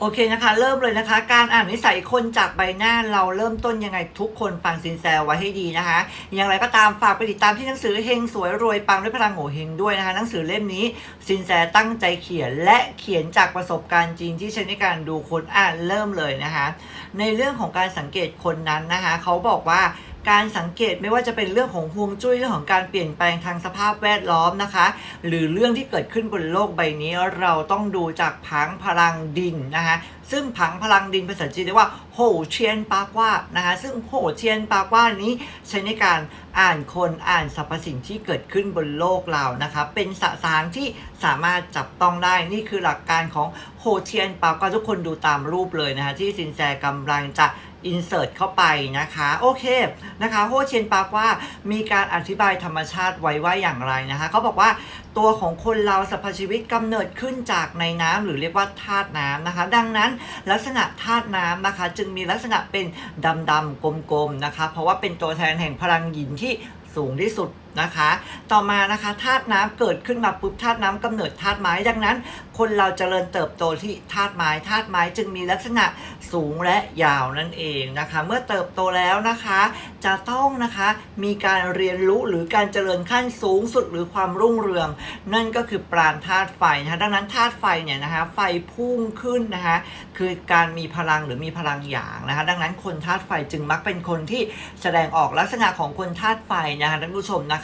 โอเคนะคะ เริ่มเลยนะคะ การอ่านนิสัยคนจากใบหน้าเราเริ่มต้นยังไงทุกคนฟังสินแซไว้ให้ดีนะคะ อย่างไรก็ตามฝากไปติดตามที่หนังสือเฮงสวยรวยปังด้วยพลังโงเฮงด้วยนะคะหนังสือเล่มนี้สินแซตั้งใจเขียนและเขียนจากประสบการณ์จริงที่ใช้ในการดูคนอ่านเริ่มเลยนะคะ ในเรื่องของการสังเกตคนนั้นนะคะ เขาบอกว่า การสังเกตไม่ว่าจะเป็นเรื่องของฮวงจุ้ยเรื่องของการเปลี่ยนแปลงทางสภาพแวดล้อมนะคะ หรือเรื่องที่เกิดขึ้นบนโลกใบนี้เราต้องดูจากพังพลังดินนะคะซึ่งผังพลังดินภาษาจีนเรียกว่าโหเชียนปากว่านะคะซึ่งโหเชียนปากว่านี้ใช้ในการอ่านคนอ่านสรรพสิ่งที่เกิดขึ้นบนโลกเรานะคะ เป็นสสารที่สามารถจับต้องได้นี่คือหลักการของโหเชียนปากว่าทุกคนดูตามรูปเลยนะคะที่สินแสกำลังจะ อินเสิร์ตเข้าไปนะคะ โอเคนะคะโฮเชียนปากว่ามีการอธิบายธรรมชาติไว้ว่าอย่างไรนะคะเขาบอกว่าตัวของคนเราสรรพชีวิตกำเนิดขึ้นจากในน้ำหรือเรียกว่าธาตุน้ำนะคะ ดังนั้นลักษณะธาตุน้ำนะคะ จึงมีลักษณะเป็นดำๆกลมๆนะคะ เพราะว่าเป็นตัวแทนแห่งพลังหยินที่สูงที่สุด นะคะ ต่อมานะคะธาตุน้ำเกิดขึ้นมาปุ๊บธาตุน้ำกำเนิดธาตุไม้ ดังนั้น คนเราเจริญเติบโตที่ธาตุไม้ธาตุไม้จึงมีลักษณะสูงและยาวนั่นเองนะคะ เมื่อเติบโตแล้วนะคะ จะต้องนะคะมีการเรียนรู้หรือการเจริญขั้นสูงสุดหรือความรุ่งเรือง นั่นก็คือปราณธาตุไฟนะคะดังนั้นธาตุไฟเนี่ยนะคะไฟพุ่งขึ้นนะคะคือการมีพลังหรือมีพลังหยางนะคะดังนั้นคนธาตุไฟจึงมักเป็นคนที่แสดงออกลักษณะของคนธาตุไฟนะคะท่านผู้ชมนะ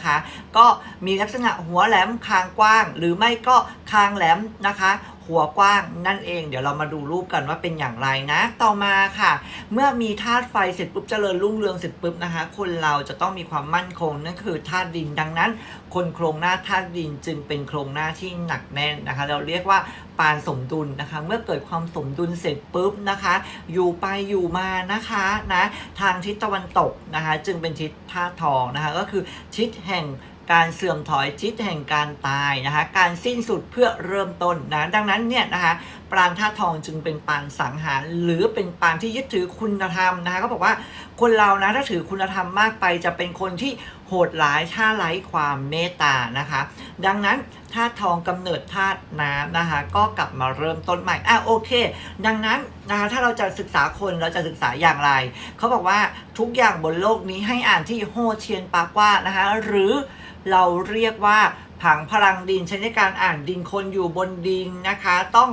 คะก็มีลักษณะหัวแหลมคางกว้าง หรือไม่ก็คางแหลมนะคะ หัวกว้างนั่นเอง เดี๋ยวเรามาดูรูปกันว่าเป็นอย่างไรนะ ต่อมาค่ะ เมื่อมีธาตุไฟเสร็จปุ๊บเจริญรุ่งเรืองเสร็จปุ๊บนะคะ คนเราจะต้องมีความมั่นคงนั่นคือธาตุดินดังนั้น คนโครงหน้าธาตุดินจึงเป็นโครงหน้าที่หนักแน่นนะคะ เราเรียกว่าปานสมดุลนะคะ เมื่อเกิดความสมดุลเสร็จปุ๊บนะคะ อยู่ไปอยู่มานะคะนะทางทิศตะวันตกนะคะ จึงเป็นทิศธาตุทองนะคะ ก็คือทิศแห่ง การเสื่อมถอยทิศแห่งการตายนะคะการสิ้นสุดเพื่อเริ่มต้นนะดังนั้นเนี่ยนะคะปราณธาทองจึงเป็นปานสังหารหรือเป็นปานที่ยึดถือคุณธรรมนะคะก็บอกว่าคนเรานะถ้าถือคุณธรรมมากไปจะเป็นคนที่โหดร้ายถ้าไร้ความเมตตานะคะ ดังนั้นธาตุทองกำเนิดธาตุน้ำนะคะ ก็กลับมาเริ่มต้นใหม่อะโอเค ดังนั้นนะคะถ้าเราจะศึกษาคนเราจะศึกษาอย่างไรเขาบอกว่าทุกอย่างบนโลกนี้ให้อ่านที่โฮเชียนปากว่านะคะหรือ เราเรียกว่าผังพลังดินใช้ในการอ่านดินคนอยู่บนดินนะคะ ต้อง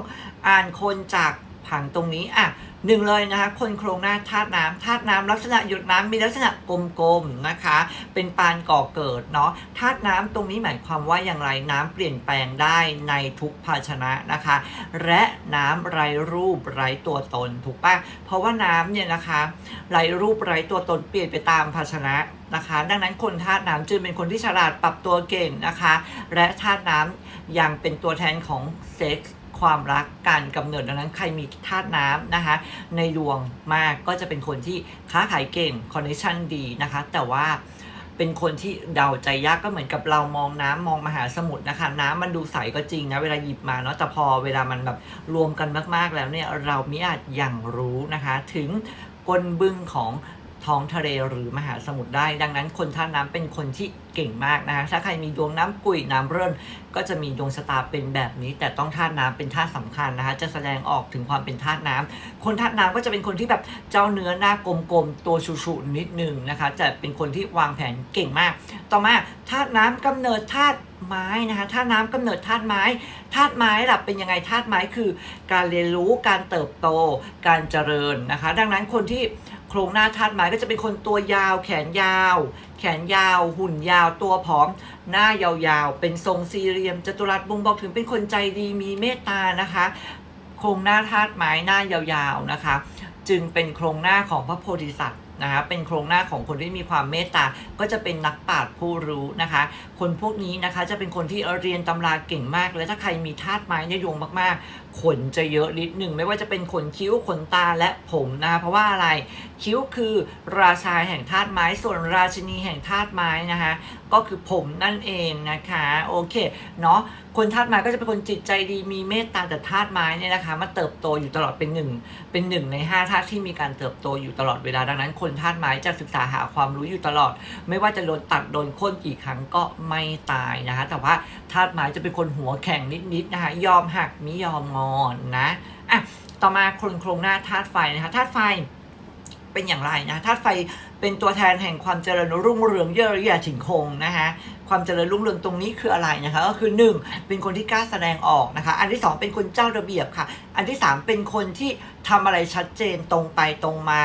อ่านคนจาก ผังตรงนี้อะหนึ่งเลยนะคะคนโครงหน้าธาตุน้ำธาตุน้ำลักษณะหยดน้ำมีลักษณะกลมๆนะคะ เป็นปานก่อเกิดเนาะธาตุน้ำตรงนี้หมายความว่าอย่างไรน้ำเปลี่ยนแปลงได้ในทุกภาชนะนะคะ และน้ำไร้รูปไร้ตัวตนถูกปะเพราะว่าน้ำเนี่ยนะคะไร้รูปไร้ตัวตนเปลี่ยนไปตามภาชนะนะคะ ดังนั้นคนธาตุน้ำจึงเป็นคนที่ฉลาดปรับตัวเก่งนะคะ และธาตุน้ำยังเป็นตัวแทนของเซ็กส์ ความรักการกำเนิดดังนั้นใครมีธาตุน้ำนะคะ ในดวงมากก็จะเป็นคนที่ค้าขายเก่งคอนเนคชั่นดีนะคะ แต่ว่าเป็นคนที่เดาใจยากก็เหมือนกับเรามองน้ำมองมหาสมุทรนะคะ น้ำมันดูใสก็จริงนะเวลาหยิบมาเนาะแต่พอเวลามันแบบรวมกันมากๆแล้วเนี่ยเราไม่อาจอย่างรู้นะคะ ถึงกลบึ้งของ ท้องทะเลหรือมหาสมุทรได้ ดังนั้นคนท่าน้ำเป็นคนที่เก่งมากนะคะถ้าใครมีดวงน้ำกุยน้ำเริ่นก็จะมีดวงชะตาเป็นแบบนี้ แต่ต้องธาตุน้ำเป็นธาตุสำคัญนะคะจะแสดงออกถึงความเป็นธาตุน้ำคนธาตุน้ำก็จะเป็นคนที่แบบเจ้าเนื้อหน้ากลมๆตัวชุๆนิดนึงนะคะจะเป็นคนที่วางแผนเก่งมาก ต่อมาธาตุน้ำกำเนิดธาตุไม้นะคะธาตุน้ำกำเนิดธาตุไม้ธาตุไม้หล่ะเป็นยังไงธาตุไม้คือ การเรียนรู้การเติบโตการเจริญนะคะ ดังนั้นคนที่ โครงหน้าธาตุไม้ก็จะเป็นคนตัวยาว แขนยาว แขนยาว หุ่นยาวตัวผอม หน้ายาวๆ เป็นทรงสี่เหลี่ยมจัตุรัสบ่งบอกถึงเป็นคนใจดีมีเมตตานะคะ โครงหน้าธาตุไม้หน้ายาวๆนะคะ จึงเป็นโครงหน้าของพระโพธิสัตว์ นะคะเป็นโครงหน้าของคนที่มีความเมตตาก็จะเป็นนักปราชญ์ผู้รู้นะคะ คนพวกนี้นะคะจะเป็นคนที่เรียนตำราเก่งมาก และถ้าใครมีธาตุไม้เนยงมากๆ ขนจะเยอะนิดหนึ่งไม่ว่าจะเป็นขนคิ้วขนตาและผมนะคะเพราะว่าอะไรคิ้วคือราชาแห่งธาตุไม้ส่วนราชินีแห่งธาตุไม้นะคะก็คือผมนั่นเองนะคะโอเคเนาะคนธาตุไม้ก็จะเป็นคนจิตใจดีมีเมตตาแต่ธาตุไม้เนี่ยนะคะมาเติบโตอยู่ตลอดเป็นหนึ่งเป็นหนึ่งในห้าธาตุที่มีการเติบโตอยู่ตลอดเวลาดังนั้น คนธาตุไม้จะศึกษาหาความรู้อยู่ตลอด ไม่ว่าจะโดนตัดโดนโค่นกี่ครั้งก็ไม่ตายนะคะแต่ว่าธาตุไม้จะเป็นคนหัวแข็งนิดๆนะคะยอมหักมิยอมงอนนะอะต่อมาครงโครงหน้าธาตุไฟนะคะธาตุไฟ เป็นอย่างไรนะธาตุไฟเป็นตัวแทนแห่งความเจริญรุ่งเรืองเยอะแยะถึงคงนะคะความเจริญรุ่งเรืองตรงนี้คืออะไรนะคะก็คือหนึ่งเป็นคนที่กล้าแสดงออกนะคะ อันที่สองเป็นคนเจ้าระเบียบค่ะ อันที่สามเป็นคนที่ทำอะไรชัดเจนตรงไปตรงมา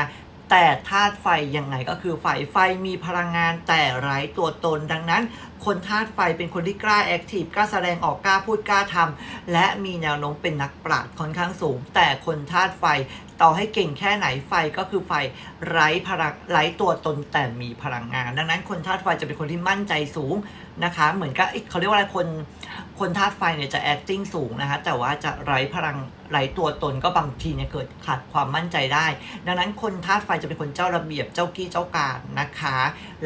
แต่ธาตุไฟยังไงก็คือไฟไฟมีพลังงานแต่ไร้ตัวตนดังนั้น คนธาตุไฟเป็นคนที่กล้าแอคทีฟกล้าแสดงออกกล้าพูดกล้าทำและมีแนวโน้มเป็นนักปราชญ์ค่อนข้างสูง แต่คนธาตุไฟต่อให้เก่งแค่ไหนไฟก็คือไฟไร้พลังไร้ตัวตนแต่มีพลังงาน ดังนั้นคนธาตุไฟจะเป็นคนที่มั่นใจสูงนะคะ เหมือนกับเอ๊ะเขาเรียกว่าอะไรคน คนธาตุไฟเนี่ยจะ acting สูงนะคะแต่ว่าจะไร้พลังไร้ตัวตนก็บางทีเนี่ยเกิดขาดความมั่นใจได้ ดังนั้นคนธาตุไฟจะเป็นคนเจ้าระเบียบเจ้ากี้เจ้าการนะคะ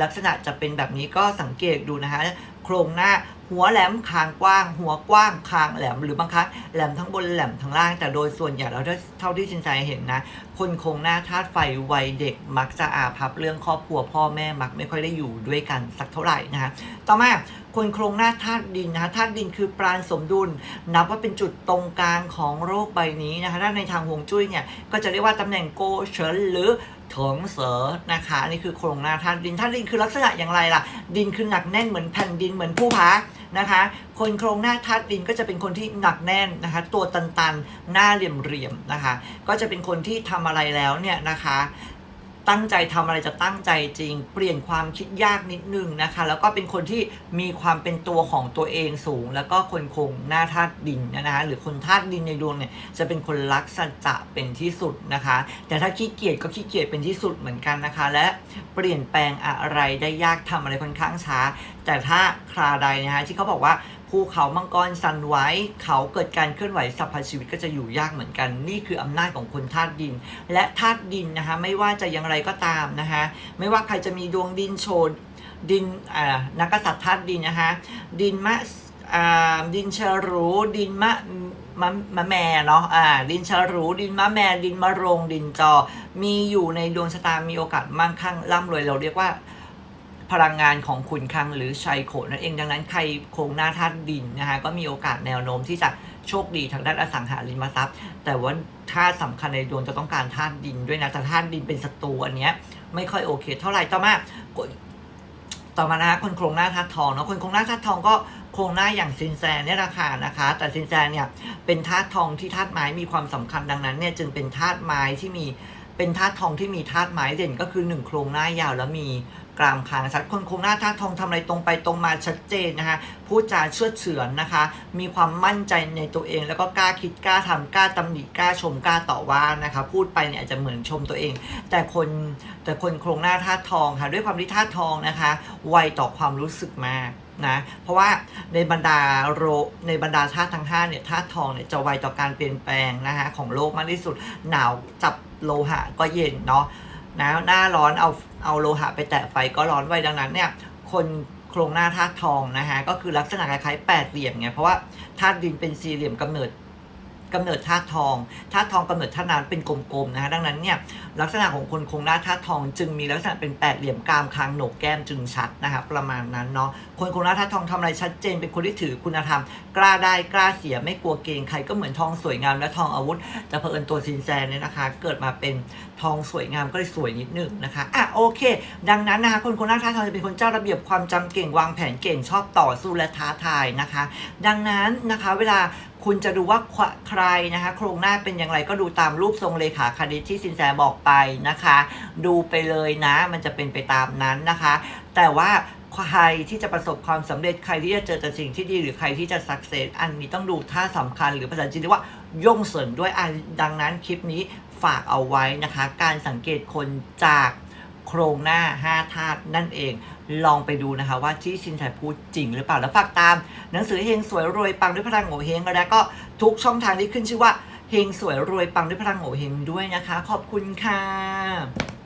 ลักษณะจะเป็นแบบนี้ก็สังเกตดูนะคะโครงหน้า หัวแหลมคางกว้าง หัวกว้างคางแหลมหรือบางครั้งแหลมทั้งบนแหลมทั้งล่าง แต่โดยส่วนใหญ่แล้วเท่าที่ชินใจเห็นนะ คนโครงหน้าธาตุไฟวัยเด็กมักจะอาภัพเรื่องครอบครัวพ่อแม่มักไม่ค่อยได้อยู่ด้วยกันสักเท่าไหร่นะคะต่อมาคนโครงหน้าธาตุดินนะคะธาตุดินคือปราณสมดุล นับว่าเป็นจุดตรงกลางของโรคใบนี้นะคะถ้าในทางฮวงจุ้ยเนี่ยก็จะเรียกว่าตำแหน่งโกเฉินหรือ ถิงเสอนะคะอันนี่คือโครงหน้าธาตุดินธาตุดินคือลักษณะอย่างไรล่ะ ดินคือหนักแน่นเหมือนแผ่นดินเหมือนผู้พานะคะ คนโครงหน้าธาตุดินก็จะเป็นคนที่หนักแน่นนะคะ ตัวตันๆ หน้าเหลี่ยมๆนะคะ ก็จะเป็นคนที่ทำอะไรแล้วเนี่ยนะคะ ตั้งใจทำอะไรจะตั้งใจจริง เปลี่ยนความคิดยากนิดนึงนะคะ แล้วก็เป็นคนที่มีความเป็นตัวของตัวเองสูง แล้วก็คนคงหน้าธาตุดินนะคะหรือคนธาตุดินในดวงเนี่ยจะเป็นคนรักสัจจะเป็นที่สุดนะคะ แต่ถ้าขี้เกียจก็ขี้เกียจเป็นที่สุดเหมือนกันนะคะ และเปลี่ยนแปลงอะไรได้ยากทำอะไรค่อนข้างช้า แต่ถ้าคราใดนะคะที่เขาบอกว่าภูเขามังกรสันไหว้เขาเกิดการเคลื่อนไหวสรรพชีวิตก็จะอยู่ยากเหมือนกัน นี่คืออำนาจของคนธาตุดิน และธาตุดินนะคะไม่ว่าจะอย่างไรก็ตามนะคะไม่ว่าใครจะมีดวงดินโชนดินอ่านักษัตริย์ธาตุดินนะคะดินมะอ่าดินเชรูดินมะมะมะแม่เนาะอ่าดินเชรูดินมะแม่ดินมะโรงดินจอ มีอยู่ในดวงชะตามีโอกาสมั่งคั่งร่ำรวยเราเรียกว่า พลังงานของขุนคลังหรือชัยโขนั่นเองดังนั้นใครโครงหน้าธาตุดินนะคะก็มีโอกาสแนวโน้มที่จะโชคดีทางด้านอสังหาริมทรัพย์ แต่ว่าธาตุสำคัญในดวงจะต้องการธาตุดินด้วยนะแต่ธาตุดินเป็นศัตรูอันเนี้ยไม่ค่อยโอเค เท่าไหร่ต่อมาต่อมานะคะคนโครงหน้าธาตุทองเนาะคนโครงหน้าธาตุทองก็โครงหน้าอย่างซินแซนเนี่ยราคานะคะ แต่ซินแซนเนี่ยเป็นธาตุทองที่ธาตุไม้มีความสำคัญดังนั้นเนี่ยจึงเป็นธาตุไม้ที่มีเป็นธาตุทองที่มีธาตุไม้เด่นก็คือหนึ่งโครงหน้ายาวแล้วมี กรามคางชัดคนโครงหน้าธาตุทองทำอะไรตรงไปตรงมาชัดเจนนะคะพูดจาเชื่อเฉือนนะคะ มีความมั่นใจในตัวเอง แล้วก็กล้าคิดกล้าทำกล้าตำหนิกล้าชมกล้าต่อว่านะคะ พูดไปเนี่ยอาจจะเหมือนชมตัวเอง แต่คนแต่คนโครงหน้าธาตุทองค่ะ ด้วยความที่ธาตุทองนะคะ ไวต่อความรู้สึกมากนะเพราะว่าในบรรดาโรในบรรดาธาตุทั้งห้าเนี่ยธาตุทองเนี่ยจะไวต่อการเปลี่ยนแปลงนะคะของโลกมากที่สุดหนาวจับโลหะก็เย็นเนาะ นะหน้าร้อนเอาเอาโลหะไปแตะไฟก็ร้อนไว้ดังนั้นเนี่ยคนโครงหน้าธาตุทองนะฮะก็คือลักษณะคล้ายๆแปดเหลี่ยมไงเพราะว่าธาตุดินเป็นสี่เหลี่ยมกำเนิด กำเนิดธาตุทองธาตุทองกำเนิดธาตุน้ำเป็นกลมๆนะฮะดังนั้นเนี่ยลักษณะของคนโครงหน้าธาตุทอง จึงมีลักษณะเป็นแปดเหลี่ยมกรามคางโหนกแก้มจึงชัดนะคะประมาณนั้นเนาะคนโครงหน้าธาตุทองทำอะไรชัดเจน เป็นคนที่ถือคุณธรรม กล้าได้กล้าเสียไม่กลัวเกรงใครก็เหมือนทองสวยงามและทองอาวุธ แต่เผอิญตัวซินแซนเนี่ยนะคะ เกิดมาเป็นทองสวยงามก็เลยสวยนิดนึงนะคะอะโอเค ดังนั้นนะคะคนโครงหน้าธาตุทองจะเป็นคนเจ้าระเบียบความจำเก่งวางแผนเก่งชอบต่อสู้และท้าทายนะคะ ดังนั้นนะคะเวลา คุณจะดูว่าใครนะคะโครงหน้าเป็นอย่างไรก็ดูตามรูปทรงเลขาคณิตที่สินแสบอกไปนะคะ ดูไปเลยนะ มันจะเป็นไปตามนั้นนะคะ แต่ว่าใครที่จะประสบความสำเร็จใครที่จะเจอแต่สิ่งที่ดีหรือใครที่จะสักเซสอันนี้ต้องดูท่าสำคัญหรือภาษาจีนเรียกว่าย่งเสริมด้วยอันดังนั้นคลิปนี้ฝากเอาไว้นะคะ การสังเกตคนจากโครงหน้า 5 ธาตุนั่นเอง ลองไปดูนะคะ ว่าที่ชินไทยพูดจริงหรือเปล่าแล้วฝากตาม หนังสือเฮงสวยรวยปังด้วยพลังโง่เฮงแล้วก็ทุกช่องทางที่ขึ้นชื่อว่าเฮงสวยรวยปังด้วยพลังโง่เฮงด้วยนะคะ ขอบคุณค่ะ